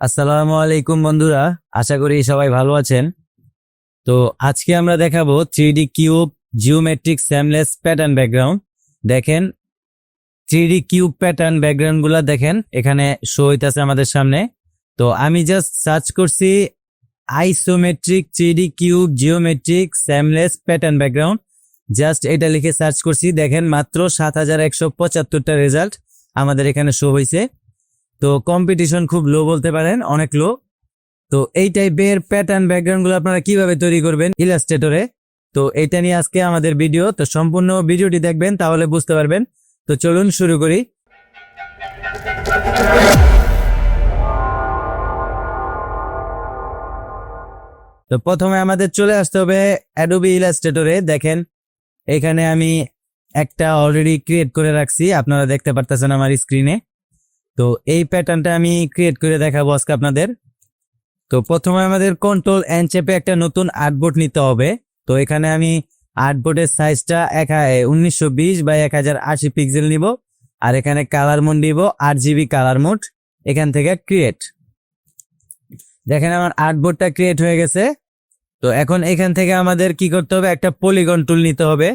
আসসালামু আলাইকুম বন্ধুরা, আশা করি সবাই ভালো আছেন। তো আজকে আমরা দেখাবো three D cube geometric seamless pattern background দেখেন থ্রি কিউব প্যাটার্ন ব্যাকগ্রাউন্ডগুলা দেখেন, এখানে শো হইতেছে আমাদের সামনে। তো আমি জাস্ট সার্চ করছি isometric three cube geometric seamless pattern background just এটা লিখে সার্চ করছি, দেখেন মাত্র সাত হাজার একশো পঁচাত্তরটা রেজাল্ট আমাদের এখানে শো হয়েছে তো কম্পিটিশন খুব লো বলতে পারেন, অনেক লো তো এই টাইপের প্যাটার্ন ব্যাকগ্রাউন্ডগুলো আপনারা কীভাবে তৈরি করবেন ইলাস্ট্রেটরে তো এটা নিয়ে আজকে আমাদের ভিডিও তো সম্পূর্ণ ভিডিওটি দেখবেন তাহলে বুঝতে পারবেন। তো চলুন শুরু করি। তো প্রথমে আমাদের চলে আসতে হবে অ্যাডোবি ইলাস্ট্রেটরে দেখেন, এখানে আমি একটা অলরেডি ক্রিয়েট করে রাখছি, আপনারা দেখতে পারতেছেন আমার স্ক্রিনে তো এই প্যাটার্নটা আমি ক্রিয়েট করে দেখাবো আজকে আপনাদের। তো প্রথমে আমাদের কন্ট্রোল এন চেপে একটা নতুন আর্টবোর্ড নিতে হবে। তো এখানে আমি আর্টবোর্ডের সাইজটা এক উনিশশো বিশ বাই এক হাজার আশি পিক্সেল নিব। আর এখানে কালার মোড নিব আট জিবি কালার মোড এখান থেকে ক্রিয়েট দেখেন আমার আর্টবোর্ডটা ক্রিয়েট হয়ে গেছে। তো এখন এখান থেকে আমাদের কি করতে হবে? একটা পলিগন টুল নিতে হবে।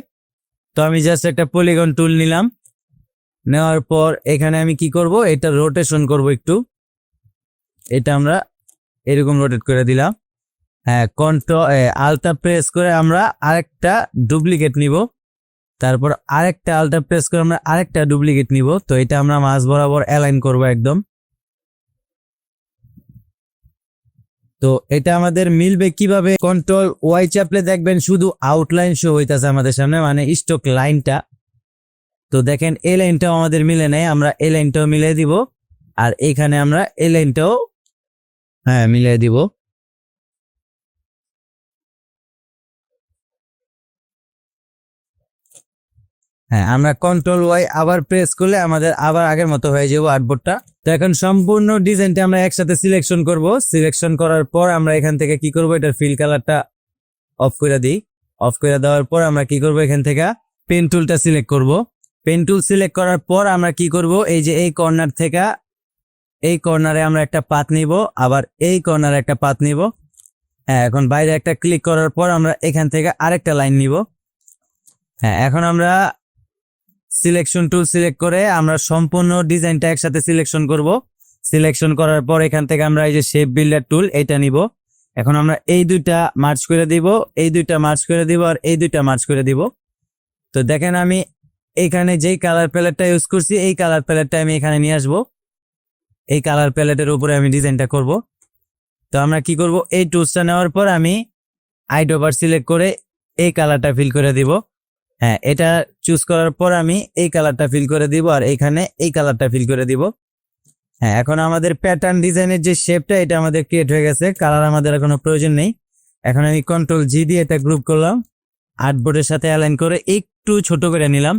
তো আমি জাস্ট একটা পলিগন টুল নিলাম। নেওয়ার পর এখানে আমি কি করব? এটা রোটেশন করব একটু। এটা আমরা এরকম রোটেট করে দিলাম। হ্যাঁ কন্ট্রো আলটা প্রেস করে আমরা আরেকটা ডুপ্লিকেট নিব। তারপর আরেকটা আলটা প্রেস করে আমরা আরেকটা ডুপ্লিকেট নিব। তো এটা আমরা মাঝ বরাবর অ্যালাইন করব একদম। তো এটা আমাদের মিলবে কীভাবে? কন্ট্রোল ওয়াই চাপলে দেখবেন শুধু আউটলাইন শো হইতাছে আমাদের সামনে মানে স্টক লাইনটা তো দেখেন এই লাইনটাও আমাদের মিলে নেয় আমরা এই লাইনটাও মিলিয়ে দিব, আর এখানে আমরা এই লাইনটাও হ্যাঁ মিলিয়ে দিব। হ্যাঁ আমরা কন্ট্রোল ওয়াই আবার প্রেস করলে আমাদের আবার আগের মতো হয়ে যাব আর্টবোর্ডটা তো এখন সম্পূর্ণ ডিজাইনটা আমরা একসাথে সিলেকশন করব। সিলেকশন করার পর আমরা এখান থেকে কি করব? এটার ফিল কালারটা অফ করে দিই। অফ করে দেওয়ার পর আমরা কি করব? এখান থেকে পেন টুলটা সিলেক্ট করব। পেন টুল সিলেক্ট করার পর আমরা কি করব? এই যে এই কর্নার থেকে এই কর্নারে আমরা একটা পাত নিব, আবার এই কর্নারে একটা পাত নিব। হ্যাঁ এখন বাইরে একটা ক্লিক করার পর আমরা এখান থেকে আরেকটা লাইন নিব। হ্যাঁ এখন আমরা সিলেকশন টুল সিলেক্ট করে আমরা সম্পূর্ণ ডিজাইনটা একসাথে সিলেকশন করব। সিলেকশন করার পর এখান থেকে আমরা এই যে শেপ বিল্ডার টুল এটা নিব। এখন আমরা এই দুইটা মার্চ করে দিব, এই দুইটা মার্চ করে দিব আর এই দুইটা মার্চ করে দিব। তো দেখেন আমি এখানে যেই কালার প্যালেটটা ইউজ করছি, এই কালার প্যালেটটা আমি এখানে নিয়ে আসব। এই কালার প্যালেটের উপরে আমি ডিজাইনটা করব। তো আমরা কি করব? এই টুলসটা নেওয়ার পর আমি আইডোভার সিলেক্ট করে এই কালারটা ফিল করে দিব। হ্যাঁ এটা চুজ করার পর আমি এই কালারটা ফিল করে দিব আর এখানে এই কালারটা ফিল করে দিব। হ্যাঁ এখন আমাদের প্যাটার্ন ডিজাইনের যে শেপটা এটা আমাদের ক্রিয়েট হয়ে গেছে। কালার আমাদের কোনো প্রয়োজন নেই। এখন আমি কন্ট্রোল জি দিয়ে এটা গ্রুপ করলাম। আর্টবোর্ডের সাথে অ্যালাইন করে একটু ছোট করে নিলাম।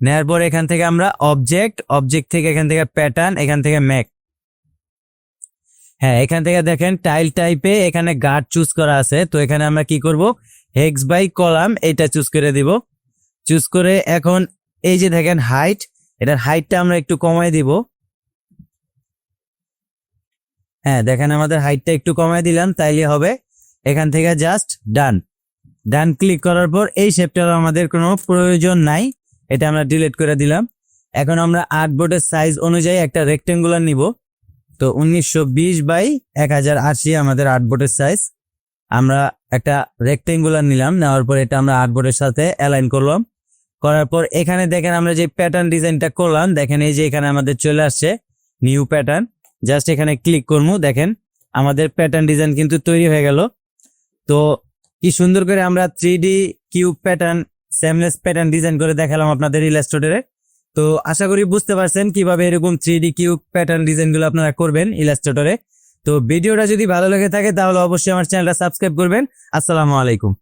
নেওয়ার পর এখান থেকে আমরা অবজেক্ট অবজেক্ট থেকে এখান থেকে প্যাটার্ন এখান থেকে ম্যাক হ্যাঁ এখান থেকে দেখেন টাইল টাইপে এখানে গার্ড চুজ করা আছে। তো এখানে আমরা কি করব? হেক্স বাই কলাম এটা চুজ করে দিব। চুজ করে এখন এই যে দেখেন হাইট এটার হাইটটা আমরা একটু কমাই দিব। হ্যাঁ দেখেন আমাদের হাইটটা একটু কমাই দিলাম, তাইলে হবে এখান থেকে জাস্ট ডান ডান ক্লিক করার পর এই শেপটার আমাদের কোনো প্রয়োজন নাই। এটা আমরা ডিলিট করে দিলাম। এখন আমরা আর্টবোর্ডের সাইজ অনুযায়ী একটা রেক্টেঙ্গুলার নিব। তো উনিশশো বিশ বাই এক হাজার আশি আমাদের আর্টবোর্ডের সাইজ আমরা একটা রেক্টেঙ্গুলার নিলাম, নেওয়ার পর এটা আমরা আর্টবোর্ডের সাথে অ্যালাইন করলাম। করার পর এখানে দেখেন আমরা যে প্যাটার্ন ডিজাইনটা করলাম, দেখেন এই যে এখানে আমাদের চলে আসছে নিউ প্যাটার্ন জাস্ট এখানে ক্লিক করব, দেখেন আমাদের প্যাটার্ন ডিজাইন কিন্তু তৈরি হয়ে গেল। তো কি সুন্দর করে আমরা three D cube pattern seamless pattern design করে দেখালাম আপনাদের ইলাস্ট্রেটরে তো আশা করি বুঝতে পারছেন কীভাবে এরকম থ্রি ডি কিউব প্যাটার্ন ডিজাইনগুলো আপনারা করবেন ইলাস্ট্রেটরে তো ভিডিওটা যদি ভালো লেগে থাকে তাহলে অবশ্যই আমার চ্যানেলটা সাবস্ক্রাইব করবেন। আসসালামু আলাইকুম।